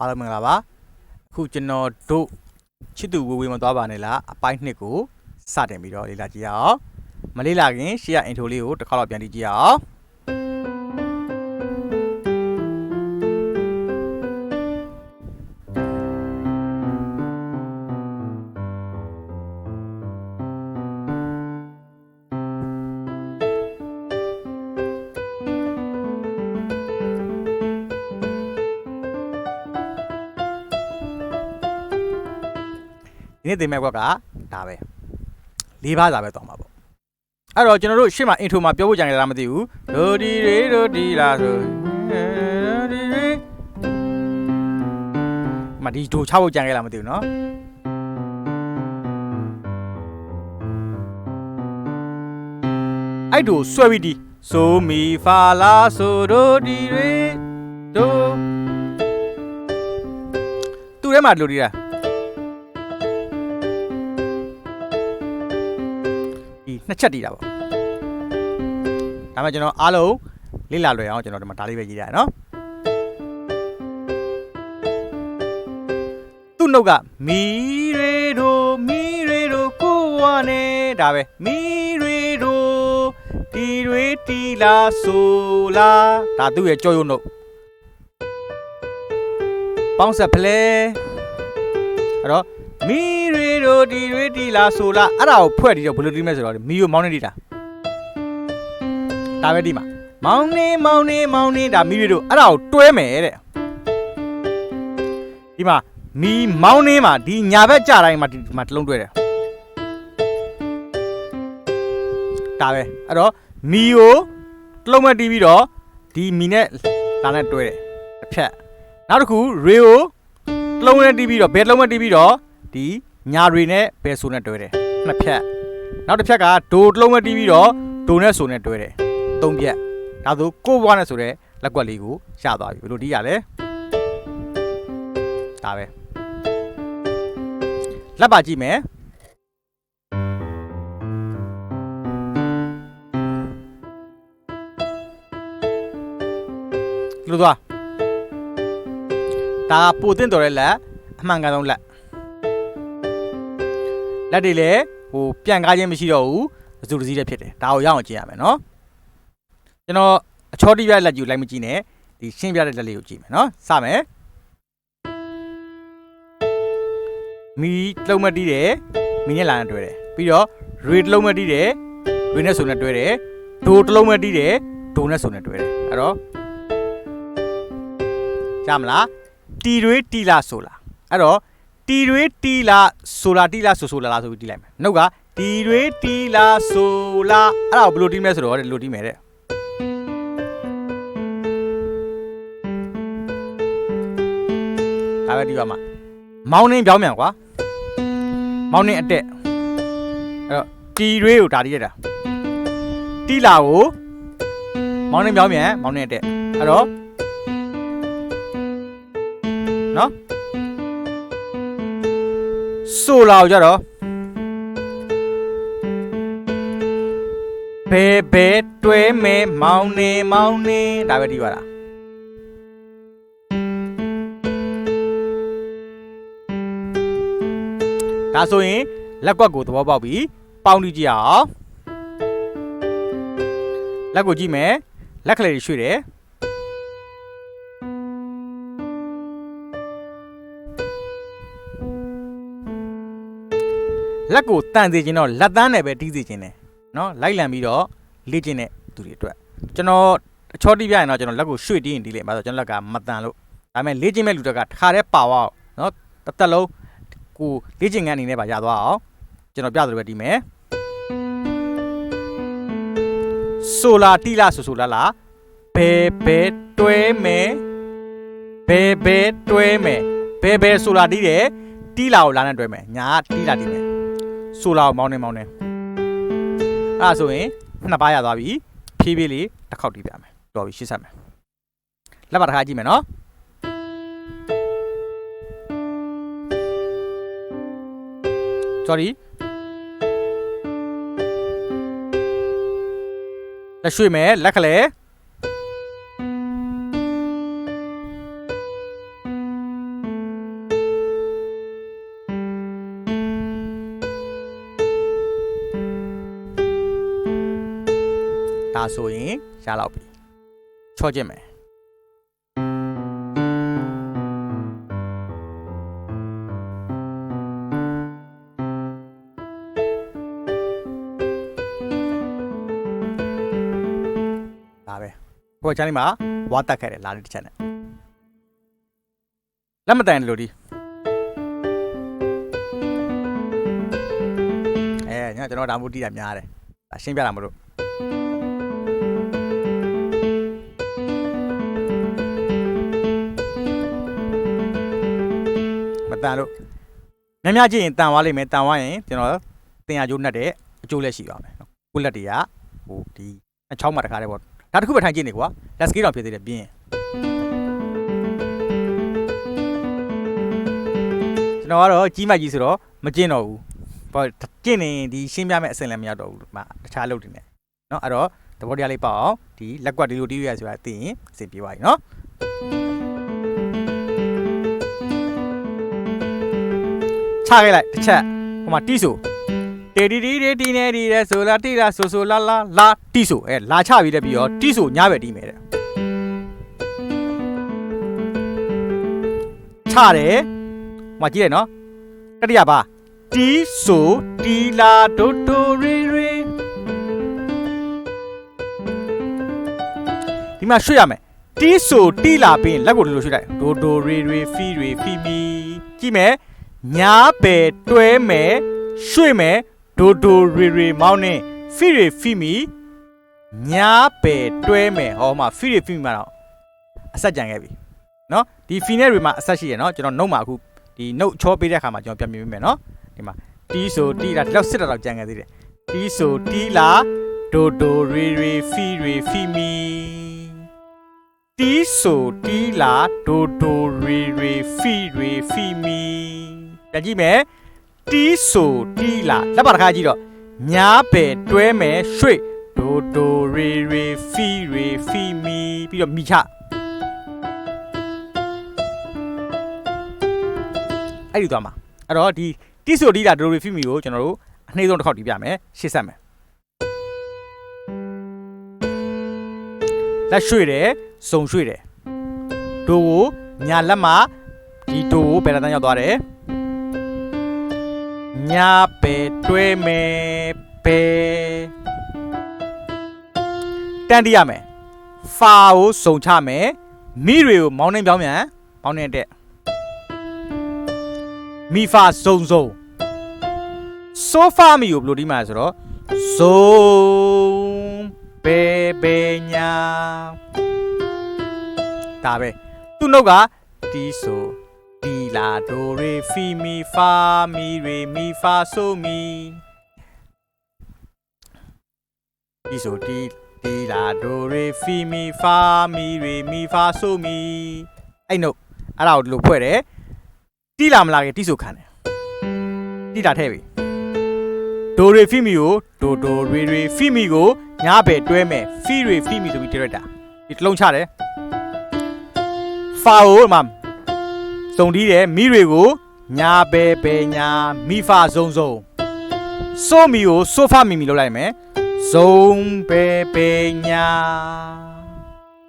အားလုံးမင်္ဂလာပါအခုကျွန်တော်တို့ချစ်သူဝေဝေမသွားပါနဲ့လားအပိုင်းနှစ်ကိုစတင်ပြီးတော့လေ့လာကြည့်ရအောင်မလေ့လာခင်ရှေ့ကအင်ထိုလေးကိုတစ်ခါတော့ပြန်ကြည့်ကြည့်ရအောင် နေ့သင်မဲ့ဘက်ကဒါပဲလေးပါးစာပဲသွားမှာပေါ့အဲ့တော့ကျွန်တော်တို့ရှေ့မှာအင်ထိုမှာပြောဖို့ကြံကြတာမသိဘူးဒိုဒီရေဒိုဒီလာဆိုဒိုဒီရေမဒီဒိုချဖို့ကြံကြလားမသိဘူးเนาะအဲ့ဒိုဆွဲပြီးဒီဆိုမီဖာလာဆိုဒိုဒီရေဒိုသူထဲမှာဒီလိုဒီလား နှစ်ချက်တည်တာပေါ့ဒါမှကျွန်တော်အားလုံးလေ့လာလွယ်အောင်ကျွန်တော်ဒီမှာဒါလေးပဲရေးရတယ်နော်သူ့နှုတ်ကမီရေတို့မီရေတို့ကိုဝါနေဒါပဲမီရေတို့တီတွေတီလာဆိုလာဒါသူ့ရဲ့ကြောရုံနှုတ်ပေါင်းဆက်ဖလဲအဲ့တော့ မီရီရိုဒီရီဒီလာဆိုလာအဲ့ဒါကိုဖွဲ့ပြီးတော့ဘယ်လိုတီးမလဲဆိုတော့မီကိုမောင်းနေတီးတာဒါပဲတီးမှာမောင်းနေမောင်းနေမောင်းနေဒါမီရီတို့အဲ့ဒါကိုတွဲမယ်တဲ့ဒီမှာမီမောင်းနေမှာဒီညာဘက်ကြတိုင်းမှာဒီမှာတစ်လုံးတွဲတယ်ဒါပဲအဲ့တော့မီကိုတစ်လုံးမဲ့တီးပြီးတော့ဒီမီနဲ့လာနဲ့တွဲတယ်တစ်ဖြတ်နောက်တစ်ခုရေကိုတစ်လုံးနဲ့တီးပြီးတော့ဘယ်တစ်လုံးမဲ့တီးပြီးတော့ ဒီညာတွေနဲ့ဘယ်ဆိုနဲ့တွဲတယ်နှစ်ဖြတ်နောက်တစ်ဖြတ်ကဒိုတစ်လုံးပဲတီးပြီးတော့ဒိုနဲ့ဆိုနဲ့တွဲတယ်သုံးဖြတ်ဒါဆိုကိုဘွားနဲ့ဆိုတဲ့လက်ကွက်လေးကိုရသွားပြီဘယ်လိုတီးရလဲဒါပဲလက်ပါကြည့်မယ်ဒီလိုသွားဒါကပိုတင်တော်တဲ့လက်အမှန်ကန်ဆုံးလက် လက်တွေလည်းဟိုပြန်ကားခြင်းမရှိတော့ဘူးအစုတစည်းတည်းဖြစ်တယ်ဒါကိုရအောင်ကြည့်ရမယ်နော်ကျွန်တော်အချောတိပြလက်ကြီးကိုလိုက်မကြည့်နဲ့ဒီရှင်းပြတဲ့လက်လေးကိုကြည့်မယ်နော်စမယ်မီတလုံးမတီးတယ်မီနဲ့လာနဲ့တွဲတယ်ပြီးတော့ရေတလုံးမတီးတယ်ရေနဲ့ဆိုနဲ့တွဲတယ်ဒိုတလုံးမတီးတယ်ဒိုနဲ့ဆိုနဲ့တွဲတယ်အဲ့တော့ရမလားတီတွေတီလာဆိုလာအဲ့တော့ တီတွေတီလာဆိုလာတီလာဆိုဆိုလာလာဆိုပြီးတီလိုက်မယ်နှုတ်ကတီတွေတီလာဆိုလာအဲ့ဒါကိုဘယ်လိုတီးမလဲဆိုတော့ဒီလိုတီးမယ်တဲ့ဒါပဲတီးပါမှာမောင်းနှင်းပြောင်းမြန်ကွာမောင်းနှင်းအတက်အဲ့တော့တီတွေကိုဒါတီးရတာတီလာကိုမောင်းနှင်းပြောင်းမြန်မောင်းနှင်းအတက်အဲ့တော့နော် ဆိုလာကိုကြတော့ဘဲဘဲတွဲမဲမောင်းနေမောင်းနေဒါပဲဒီပါလားဒါဆိုရင်လက်ကွက်ကိုသဘောပေါက်ပြီပေါင်းကြည့်ကြည့်အောင်လက်ကိုကြည့်မယ်လက်ကလေးတွေရွှေ့တယ် လက်ကိုတန်စေခြင်းတော့လက်သားနဲ့ပဲတီးစေခြင်းတယ်နော်လိုက်လံပြီးတော့လေ့ကျင့်တဲ့သူတွေအတွက်ကျွန်တော်အချောတိပြရင်တော့ကျွန်တော်လက်ကိုရွှေ့တီးရင်တီးလိုက်ပါဆိုကျွန်တော်လက်ကမတန်လို့ဒါပေမဲ့လေ့ကျင့်မဲ့လူတွေကတစ်ခါတည်းပါအောင်နော်တစ်သက်လုံးကိုလေ့ကျင့်ခန်းအနေနဲ့ပါရသွားအောင်ကျွန်တော်ပြသလိုပဲတီးမယ်ဆိုလာတီလာဆိုဆိုလာလာဘဲဘဲတွဲမယ်ဘဲဘဲတွဲမယ်ဘဲဘဲဆိုလာတီးတယ်တီလာကိုလာနဲ့တွဲမယ်ညာကတီလာတီးမယ် ဆိုလာကိုမောင်းနေမောင်းနေအဲ့ဒါဆိုရင်နှစ်ပါးရသွားပြီဖြည်းဖြည်းလေးတစ်ခေါက်တီးပြမယ်တော်ပြီရှင်းဆက်မယ်လက်ပါတစ်ခါကြည့်မယ်နော် sorry လက်ရွှေ့မယ်လက်ကလေး ဆိုရင်ရတော့ပြီချော့ကြည့်မယ်ဒါပဲဟိုချမ်းလေးမှာဝါတက်ခဲ့တယ်လာလေးတစ်ချက်နဲ့လက်မတန်လို့ဒီအဲညကျွန်တော်ဒါမှမဟုတ်တီးတာများတယ်ဒါရှင်းပြတာမလို့ တန်လို့များများကြည့်ရင်တန်သွားလိမ့်မယ်တန်သွားရင်ကျွန်တော်တင်ရကျိုးနဲ့တဲ့အကျိုးလက်ရှိပါမယ်နော်ကိုလက်တွေကဟိုဒီအချောင်းမှာတခါတည်းပေါ့ဒါတခုပဲထိုင်ကြည့်နေကွာလက်စကေးတောင်ဖြစ်သေးတယ်ပြင်းကျွန်တော်ကတော့ကြီးမကြီးဆိုတော့မကျင့်တော့ဘူးပေါ့ကျင့်နေဒီရှင်းပြမဲ့အဆင်လည်းမရတော့ဘူးမတခြားလုပ်နေတယ်နော်အဲ့တော့သဘောတရားလေးပေါ့အောင်ဒီလက်ကွက်ဒီလိုတီးရရဆိုတာသိရင်အဆင်ပြေပါပြီနော် ချခဲ့လိုက်တစ်ချက်ဟိုမှာတီးဆိုတေတီတီတီတီနေတီတဲ့ဆိုလာတီလာဆိုဆိုလာလာလာတီးဆိုအဲလာချပြီးတဲ့ပြီးတော့တီးဆိုညပဲတီးမယ်တဲ့ချတယ်ဟိုမှာကြည့်ရနော်တတိယပါတီးဆိုတီလာဒိုတိုရီရီဒီမှာရွှေ့ရမယ်တီးဆိုတီလာပြီးရင်လက်ကိုဒီလိုရွှေ့လိုက်ဒိုတိုရီရီဖီရီဖီမီကြည့်မယ် ညားပဲတွဲမယ်ရွှေ့မယ်ဒိုဒိုရီရီမောင်းနေဖီရီဖီမီညားပဲတွဲမယ်ဟောမှာဖီရီဖီမီမှာတော့အဆက်ကြံခဲ့ပြီเนาะဒီဖီနဲ့ရီမှာအဆက်ရှိရเนาะကျွန်တော်နှုတ်မှာအခုဒီနှုတ်ချောပေးတဲ့အခါမှာကျွန်တော်ပြန်ပြင်ပေးမယ်เนาะဒီမှာတီးဆိုတီးလာဒီလောက်စစ်တာတော့ကြံခဲ့သေးတယ်တီးဆိုတီးလာဒိုဒိုရီရီဖီရီဖီမီတီးဆိုတီးလာဒိုဒိုရီရီဖီရီဖီမီ ပြန်ကြည့်မယ်တီးဆိုတီးလာလက်ပါတစ်ခါကြည့်တော့ညားပဲတွဲမယ်ရွှေ့ဒိုဒိုရီရီဖီရီဖီမီပြီးတော့မိချအဲ့ဒီသွားမှာအဲ့တော့ဒီတီးဆိုတီးလာဒိုရီဖီမီကိုကျွန်တော်တို့အနှိမ့်ဆုံးတစ်ခေါက်တီးပြမယ်ရှေ့ဆက်မယ်လက်ရွှေ့တယ်စုံရွှေ့တယ်ဒိုကိုညာလက်မှာဒီဒိုကိုဘယ်တန်းရောက်သွားတယ် ညာပဲတွဲမယ်ပဲတန်တီးရမယ်ဖာကိုစုံချမယ်မိတွေကိုမောင်းနှင်းပြောင်းမြန်မောင်းနှင်းတက်မိဖာစုံစုံဆိုဖာမီကိုဘယ်လိုဒီမှာလဲဆိုတော့ဇုံပဲပဲညာဒါပဲသူ့နှုတ်ကတီးဆိုတီ လာဒိုရေဖီမီဖာမီရေမီဖာဆိုမီဒီဆိုတီတီလာဒိုရေဖီမီဖာမီရေမီဖာဆိုမီအဲ့နို့အဲ့ဒါကိုဒီလိုဖွဲ့တယ်တီလာမလာခင်တီဆိုခံတယ်တီလာထည့်ပြီဒိုရေဖီမီကိုဒိုဒိုရေရေဖီမီကိုညားပဲတွဲမယ်ဖီရေဖီမီဆိုပြီး director ဒီတစ်လုံးချတယ်ဖာကိုဒီမှာ စုံတီးတယ်မိတွေကိုညာပဲပဲညာမိဖဇုံဇုံဆိုမီကိုဆိုဖမီမီလုပ်လိုက်မယ်ဇုံပဲပဲညာ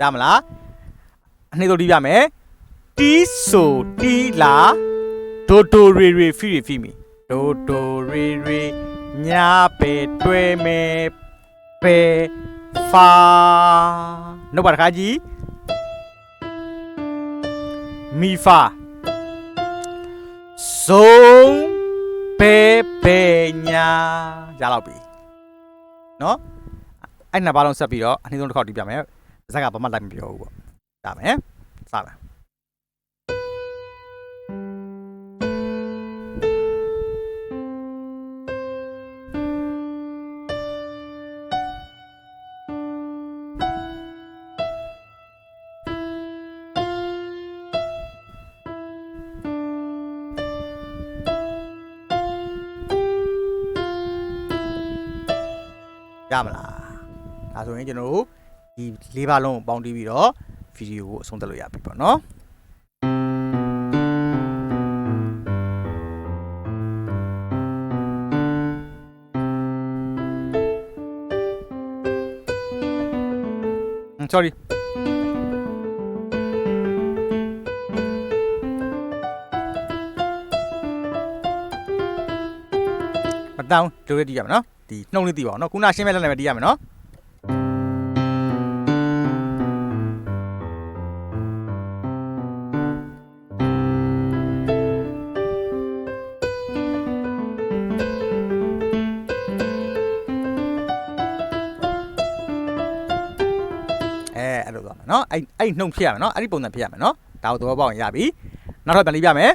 ရမလားအနှစ်တို့တီးပြမယ်တီးဆိုတီးလာဒိုဒိုရီရီဖီရီဖီမီဒိုဒိုရီရီညာပဲတွဲမယ်ပဲဖာနှုတ်ပါတစ်ခါကြီးမီဖာ ဆုံးဘေဘေညာရတော့ပြီနော်အဲ့နှစ်ပါးလုံးဆက်ပြီးတော့အနည်းဆုံးတစ်ခေါက်တီးပြမယ်ဇက်ကဘာမှလိုက်မပြောဘူးပေါ့ဒါမယ်စပါ ရမလားဒါဆိုရင်ကျွန်တော်တို့ဒီလေးပါလုံးကိုပေါင်းတီးပြီးတော့ဗီဒီယိုကိုအဆုံးသတ်လို့ရပြီပေါ့နော် sorry မတောင်းလိုရတီးရမနော် ဒီနှုံးလေးတီးပါအောင်နော်ခုနရှင်းမဲ့လက်နဲ့ပဲတီးရမယ်နော်အဲအဲ့လိုသွားမယ်နော်အဲ့အဲ့နှုံးဖြစ်ရမယ်နော်အဲ့ဒီပုံစံဖြစ်ရမယ်နော်ဒါကိုသဘောပေါက်ရင်ရပြီနောက်တော့ပြန်လေးပြမယ်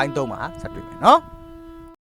ပိုင်းသုံးမှာဆက်တွေ့မယ်နော်